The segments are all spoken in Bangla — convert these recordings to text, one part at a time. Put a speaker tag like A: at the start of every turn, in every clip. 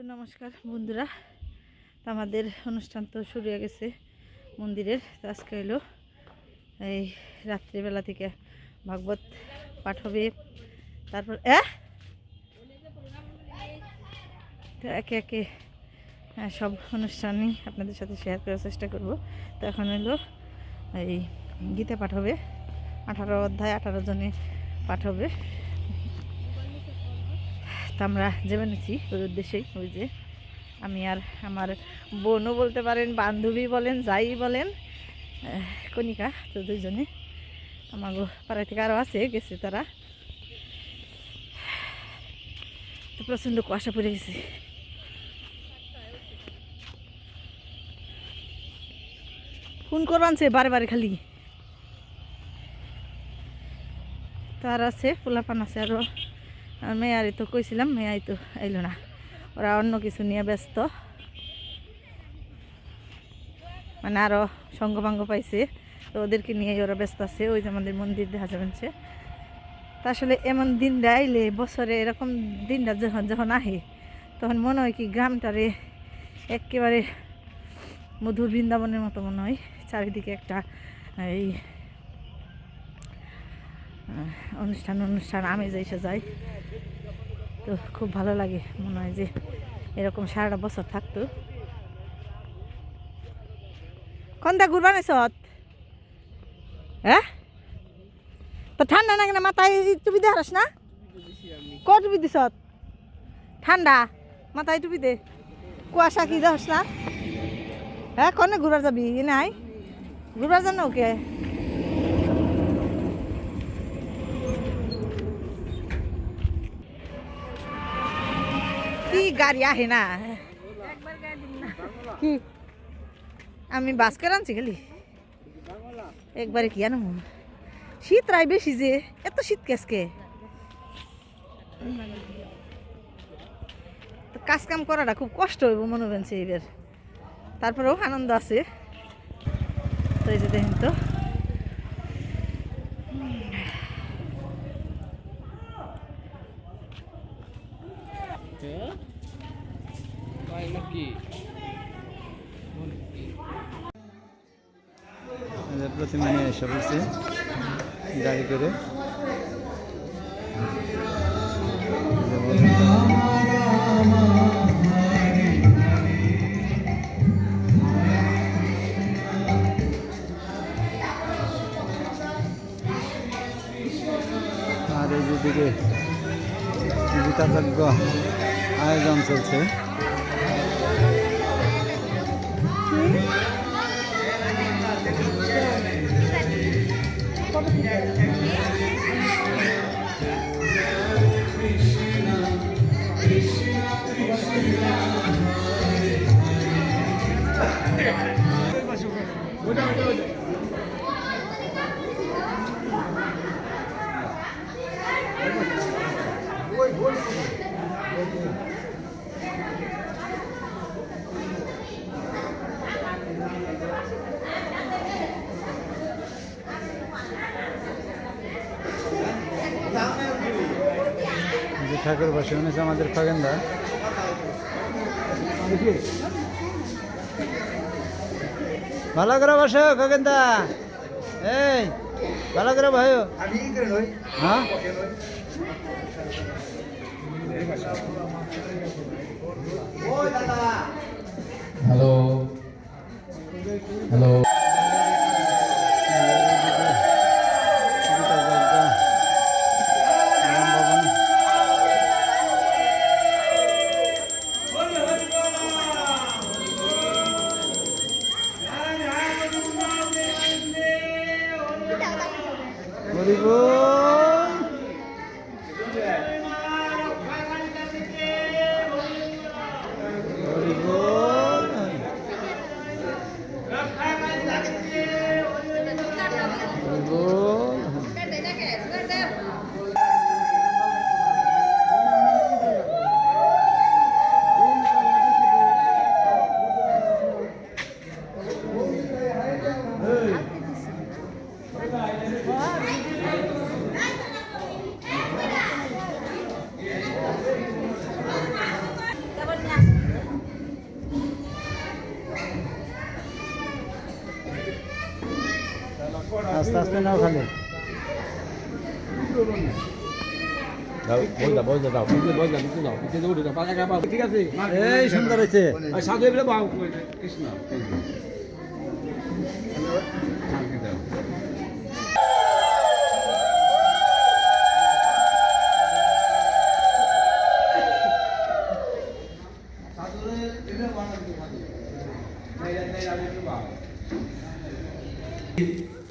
A: তো নমস্কার বন্ধুরা আমাদের অনুষ্ঠান তো শুরু হয়ে গেছে মন্দিরের আজকে এলো এই রাত্রিবেলা থেকে ভাগবত পাঠ হবে তারপর তো একে একে হ্যাঁ, সব অনুষ্ঠানই আপনাদের সাথে শেয়ার করার চেষ্টা করব তো এখন এলো এই গীতা পাঠ হবে আঠারো অধ্যায় আঠারো জনে পাঠ হবে তো আমরা যেমন নিচ্ছি ওই উদ্দেশ্যেই ওই যে আমি আর আমার বোনও বলতে পারেন বান্ধবী বলেন যাই বলেন কনিকা তো দুজনে আমার পাড়া থেকে আরও আছে গেছে তারা তো প্রচণ্ড কুয়াশা পড়ে গেছে ফোন করবান সে বারে খালি তার আছে পোলাপান আছে আরও আর তো কইছিলাম মেয়াই তো এলো না ওরা অন্য কিছু নিয়ে ব্যস্ত মানে আরও সঙ্গভাঙ্গ পাইছে তো ওদেরকে নিয়ে ওরা ব্যস্ত আছে ওই যে আমাদের মন্দির দেখা যাবেন সে তা আসলে এমন দিনটা আইলে বছরে এরকম দিনটা যখন যখন আহে তখন মনে হয় কি গ্রামটারে একেবারে মধুর বৃন্দাবনের মতো মনে হয় চারিদিকে একটা এই অনুষ্ঠান অনুষ্ঠান আমি যে যাই তো খুব ভালো লাগে মনে হয় যে এরকম সারাটা বছর থাকতো কন্দা ঘুরবা নাই সত হ্যাঁ তো ঠান্ডা নাকি না মাথায় টুপি দে হারাস না ক টুপি দিস ঠান্ডা মাথায় টুপি দে কুয়াশা কি দহস না হ্যাঁ কনে ঘুরার যাবি নাই ঘুরার জানো কে গাড়ি আহে না কি আমি বাস করে আনছি খালি একবারে কি আনো শীত রায় বেশি যে এত শীত কেসকে কাজ কাম করাটা খুব কষ্ট হইব মনে সে এবার তারপরেও আনন্দ আছে তো এই যে দেখেন তো
B: Yeah. প্রতিমা নিয়ে এসে পড়ছে গাড়ি করে আর এই যেদিকে বিতাতজ্ঞ আয়োজন চলছে ঠাকুর বসে উনি আমাদের ফাগেন্দা ভালো করে বসো খগেন্দা এই ভালো করে ভাইও হ্যাঁ হ্যালো হ্যালো আস্তে আস্তে নাও খালি ঠিক আছে এই সুন্দর হয়েছে সাধু এবারে বাউ কৃষ্ণ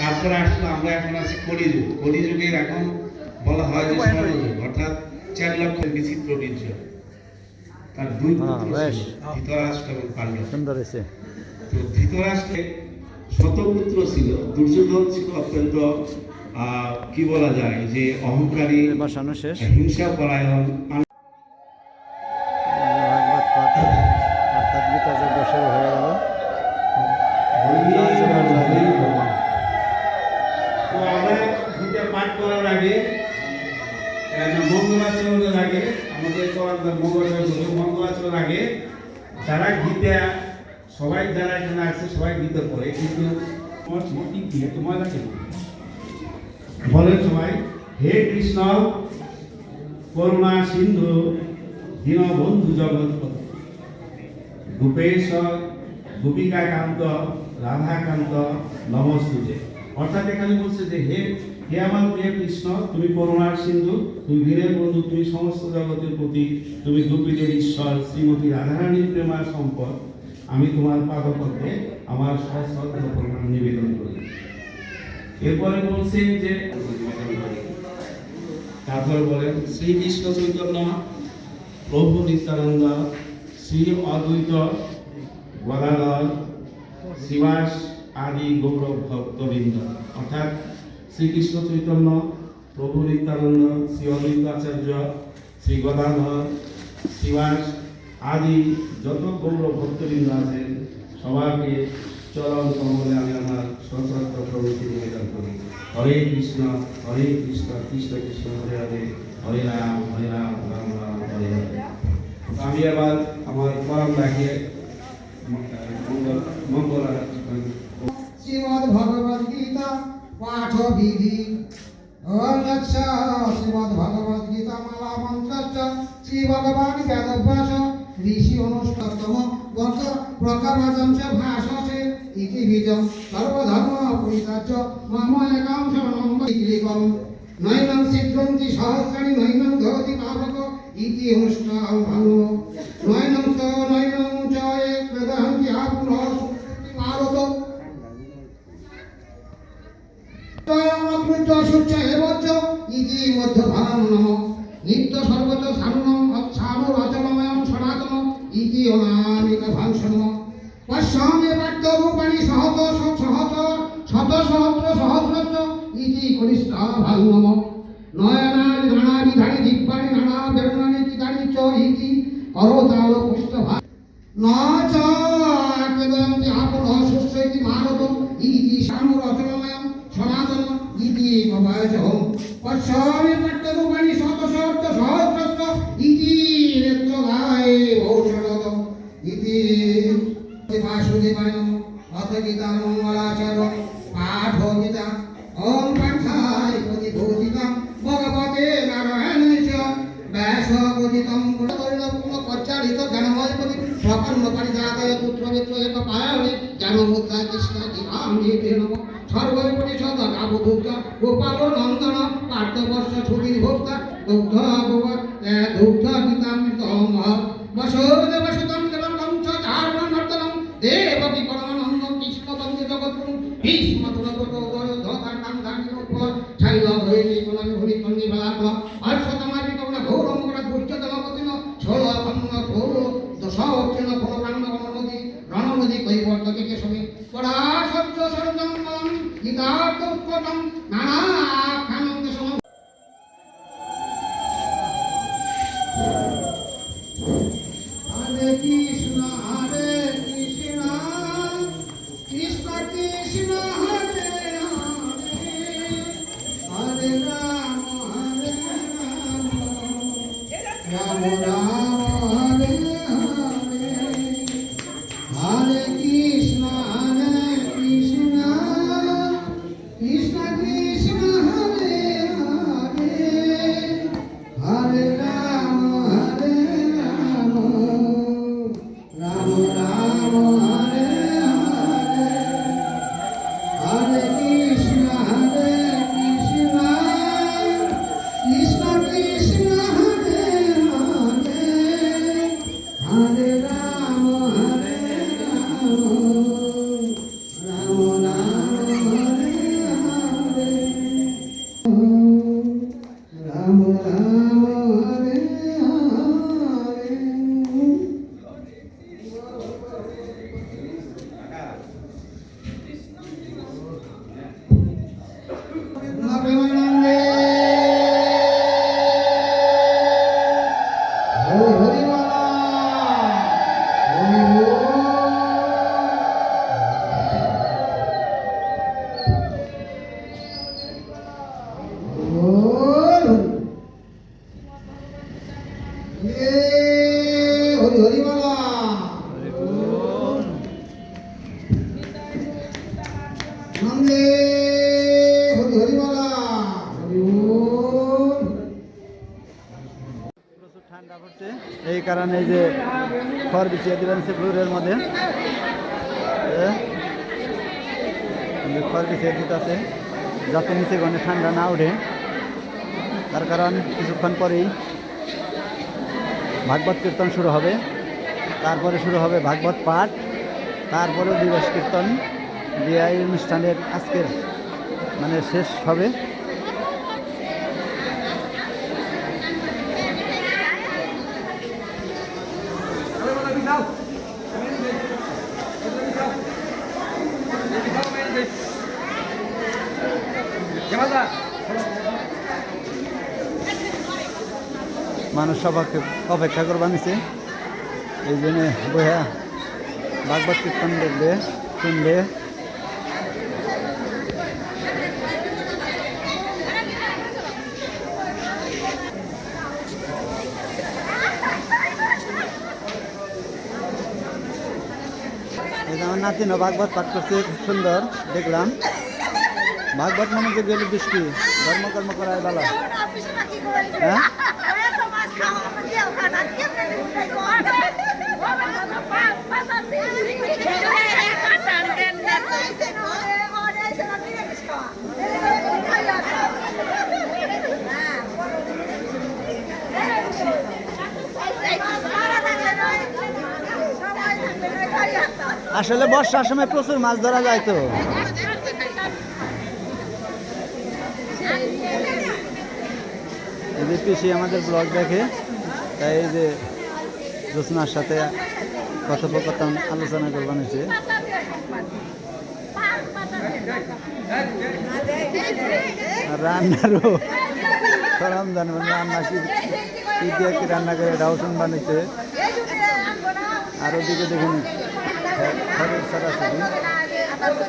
B: তারপরে আসলো আমরা এখন আছি কলিযুগ কলিযুগের এখন বলা হয় যে স্বর্ণযুগ অর্থাৎ চার লক্ষ বিচিত্র বীর্য তার দুই হ্যাঁ, পুত্র ধৃতরাষ্ট্র এবং পাণ্ডব তো ধৃতরাষ্ট্রে শতপুত্র ছিল দুর্যোধন ছিল অত্যন্ত কি বলা যায় যে অহংকারী হিংসা পরায়ণ স্টার্ট করার আগে মঙ্গলাচরণের আগে আমাদের মঙ্গলাচরণ মঙ্গলাচরণ আগে যারা গীতা সবাই যারা এখানে আসছে সবাই গীতা পড়ে কিন্তু বলে সবাই হে কৃষ্ণ করুণা সিন্ধু দীনবন্ধু জগৎপতি গোপেশ কান্ত রাধাকান্ত নমস্তুজে অর্থাৎ এখানে বলছে যে হে হে আমার প্রিয় কৃষ্ণ তুমি করুণার সিন্ধু তুমি ধীরের বন্ধু তুমি সমস্ত জগতের প্রতি তুমি গোপীদের ঈশ্বর শ্রীমতী রাধারানীর প্রেমার সম্পদ আমি তোমার পাদপদ্মে আমার সশ্রদ্ধ প্রণাম নিবেদন করি এরপরে বলছেন যে তারপর বলেন শ্রীকৃষ্ণ চৈতন্য প্রভু নিত্যানন্দ শ্রী অদ্বৈত গদাধর শিবাস আদি গৌরব ভক্তবৃন্দ অর্থাৎ শ্রীকৃষ্ণ চৈতন্য প্রভু নিত্যানন্দ শ্রী অদ্বৈত আচার্য শ্রী গদাধর শ্রীবাস আদি যত গৌর ভক্তবৃন্দ আছেন সবাইকে চরম কমলে আমি আমার সশস্ত্র প্রভৃতি নিবেদন করি হরে কৃষ্ণ হরে কৃষ্ণ কৃষ্ণ কৃষ্ণ হরে হরে হরে রাম হরে রাম রাম রাম হরে হরে আমি আবার আমার পরম লাগিয়ে মঙ্গল শ্রীমদ ভগবান পাঠবিধি অন্যচ্ছ শ্রীমদ ভগবদ গীতা মালা মন্ত্রচ্ছ শ্রী ভগবান বেদভ্যাস ঋষি অনুষ্ঠতম গত প্রকারচম চ ভাষসে ইতি বীজম সর্বধর্ম পরিতাচ্য মম একাম শরণম বৈকৃকম নৈনং সিদ্ধন্তি সহস্রাণি নৈনং ধরতি পাবক ইতি অনুষ্ঠ ভাঙো হিন্দি মধ্যধারাম নম নিত্য সর্বচ সারুণম অচ্ছামুর অচলময়ম সনাতন ইতি অনামিক ভাংসম পশ্যামে পাঠ্য রূপাণি সহত সহত শত সহস্র সহস্র ইতি কনিষ্ঠা ভাগনম নয়নানি নানানি ধারি দিব্যানি নানা বেরুণানি চিতানি চ ইতি করতাল পুষ্ট ভাগ ন চ কেদন্তি আপন অসুস্থ ইতি মানব ইতি সামুর অচলময়ম সনাতন ইতি মবায় Achai भुक्त दुग्धो भुव दुग्धपितं सोमः वसोदवसुतं খড় বিছিয়ে দিতেছে যাতে নিচে গনে ঠান্ডা না ওঠে তার কারণ কিছুক্ষণ পরেই ভাগবত কীর্তন শুরু হবে তারপরে শুরু হবে ভাগবত পাঠ তারপরেও দিবস কীর্তন দিয়ে অনুষ্ঠানের আজকের মানে শেষ হবে মানুষ সবাইকে অপেক্ষা করবা নিছে এই জন্য বইয়া ভাগবত কীর্তন দেখবে শুনবে আমার নাতিন ভাগবত পাঠ করছে খুব সুন্দর দেখলাম ভাগবত মানে যে গেল বৃষ্টি ধর্মকর্ম করায় ভালো হ্যাঁ আসলে বর্ষার সময় প্রচুর মাছ ধরা যায় তো পিসি আমাদের ব্লগ দেখে তাই এই যে জোসনার সাথে কথোপকথন আলোচনা করবেন যে রান্নারও সরম জানবেন মানে রান্না কি কি রান্না করে ডাউসন বানিয়েছে আর ওদিকে দেখুন সরাসরি আচ্ছা,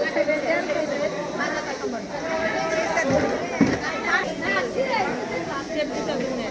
B: আচ্ছা, আচ্ছা।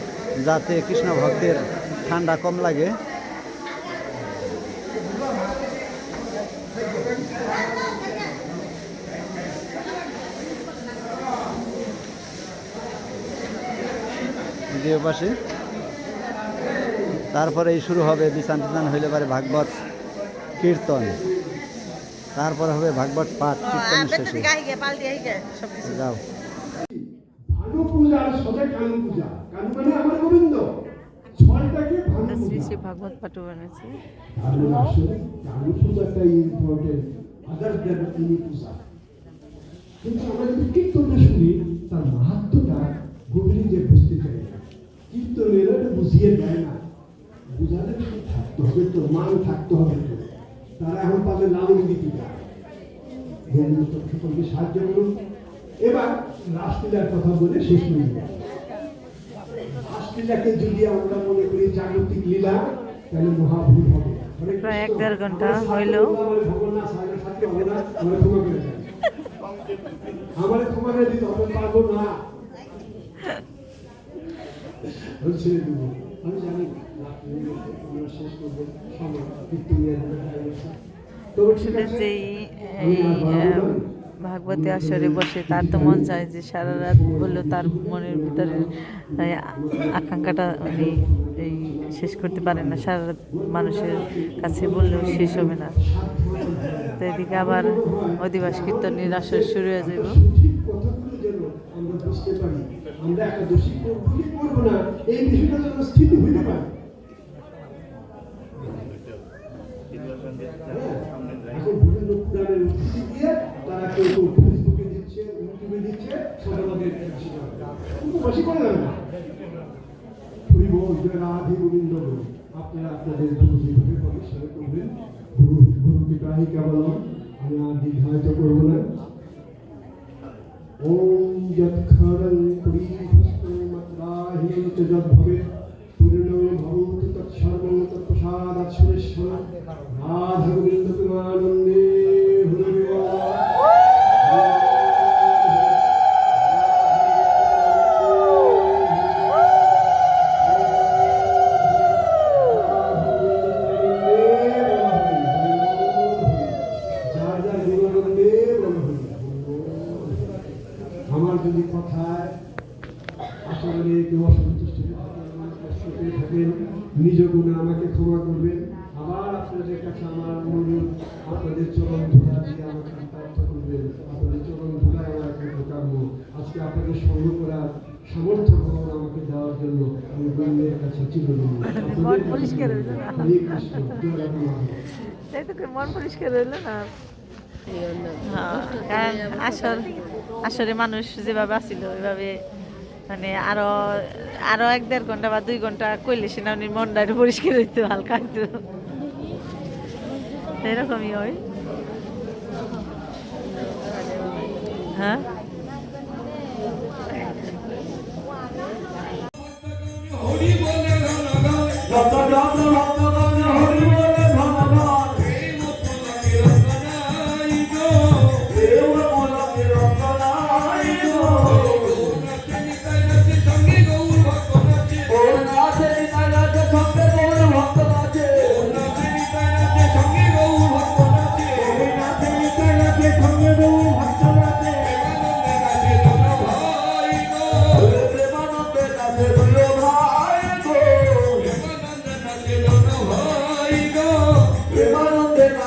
B: যাতে কৃষ্ণ ভক্তের ঠান্ডা কম লাগে পাশে তারপরে শুরু হবে বিছান টিছান হইলে পারে ভাগবত কীর্তন তারপরে হবে ভাগবত পাঠ
C: কীর্তন শেষ যাও
D: নাট্য পূজার সদে কানু পূজা কানু মানে আমার গোবিন্দ ছলটাকে ভানু শ্রী শ্রী
E: ভাগবত পাঠ বানাচ্ছে
D: কানু পূজাটা ইম্পর্টেন্ট আদার দেবতিনী পূজা কিন্তু আমরা যদি কীর্তনটা শুনি তার মাহাত্মটা গভীরে যে বুঝতে চাই না কীর্তনের বুঝিয়ে দেয় না বুঝালে থাকতে হবে তো মান থাকতে হবে তো তারা এখন তাদের লালন গীতিকা সাহায্য করুন এবার রাসলীলার কথা বলে শেষ করি রাসলীলাকে যদি আমরা মনে করি জাগতিক লীলা তাহলে মহাভুল হবে
E: প্রায় এক দেড় ঘন্টা হইল
D: আমার দিতে হবে না আমি জানি আমরা শেষ সময়
E: তবে ঠিক আছে ভাগবতী আসরে বসে তার তো মন চায় যে সারা রাত হলো তার মনের ভিতরে আকাঙ্ক্ষাটা উনি এই শেষ করতে পারে না সারা রাত মানুষের কাছে বললেও শেষ হবে না তো এদিকে আবার অধিবাস কীর্তনের আসর শুরু হয়ে যাব
D: আমরা একটা দোষী করব না এই বিষয়টা যেন স্থির হইতে পারে হ্যাঁ, কেউ কেউ ফেসবুকে দিচ্ছে ইউটিউবে দিচ্ছে শ্রোতাদের কিন্তু বেশি করে যাবে না ফুরিব জনাধি গোবিন্দ আপনারা আপনাদের গুরু যেভাবে প্রতিষ্ঠা করবেন গুরু গুরু পিতাহি কেবল আমি আর দীর্ঘায়িত করব না ওম যৎক্ষণং পরিভস্ত মাত্রাহি চ যদ্ভবে পূর্ণ ভবতু তৎসর্বং তৎপ্রসাদাৎ সুরেশ্বর রাধা গোবিন্দ প্রেমানন্দ আপনাদের চরণ ধুলা দিয়ে আমাকে প্রাপ্ত করবেন আপনাদের চরণ ধুলায় আমার একমাত্র আজকে আপনাদের করার আমাকে দেওয়ার জন্য আমি কাছে হ্যাঁ, আসরে মানুষ যেভাবে আসিল ওইভাবে মানে আরো আরো এক দেড় ঘন্টা বা দুই ঘন্টা কইলে সেনা মনটা একটু পরিষ্কার হইতো হালকা হইতো Você já comi hoje? Hã?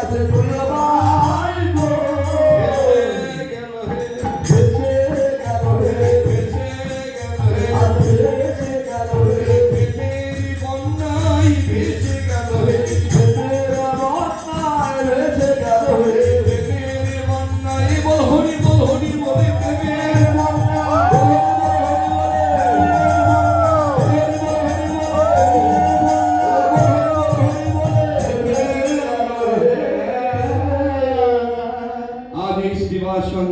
D: Graças